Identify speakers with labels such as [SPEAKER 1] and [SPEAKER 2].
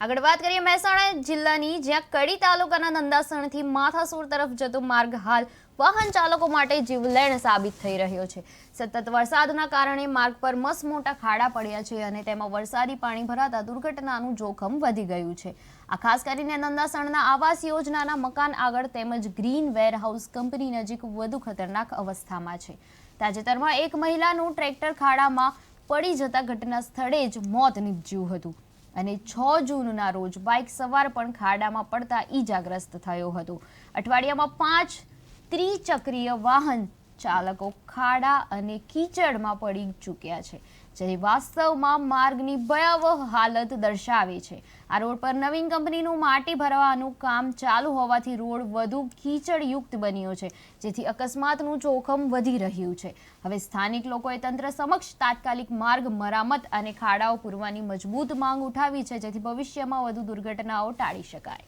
[SPEAKER 1] આગળ વાત કરીએ મહેસાણા જિલ્લાની, જ્યાં કડી તાલુકાના નંદાસણથી માથાસુર તરફ જતો માર્ગ હાલ વાહન ચાલકો માટે જીવલેણ સાબિત થઈ રહ્યો છે. સતત વરસાદના કારણે માર્ગ પર મસ મોટા ખાડા પડ્યા છે અને તેમાં વરસાદી પાણી ભરાતા દુર્ઘટનાનું જોખમ વધી ગયું છે. આ ખાસ કરીને નંદાસણના આવાસ યોજનાના મકાન આગળ તેમજ ગ્રીન વેરહાઉસ કંપની નજીક વધુ ખતરનાક અવસ્થામાં છે. તાજેતરમાં એક મહિલાનું ટ્રેક્ટર ખાડામાં પડી જતા ઘટના સ્થળે જ મોત નીપજ્યું હતું. અને છ જૂનના રોજ બાઇક સવાર પણ ખાડામાં પડતા ઈજાગ્રસ્ત થયો હતો. અઠવાડિયામાં પાંચ ત્રિચક્રીય વાહન ચાલકો ખાડા અને કીચડમાં પડી ચૂક્યા છે, જે વાસ્તવમાં માર્ગની ભયાવહ હાલત દર્શાવે છે. આ રોડ પર નવીન કંપનીનું માટી ભરવાનું કામ ચાલુ હોવાથી રોડ વધુ કીચડયુક્ત બન્યો છે, જેથી અકસ્માતનું જોખમ વધી રહ્યું છે. હવે સ્થાનિક લોકોએ તંત્ર સમક્ષ તાત્કાલિક માર્ગ મરામત અને ખાડાઓ પૂરવાની મજબૂત માંગ ઉઠાવી છે, જેથી ભવિષ્યમાં વધુ દુર્ઘટનાઓ ટાળી શકાય.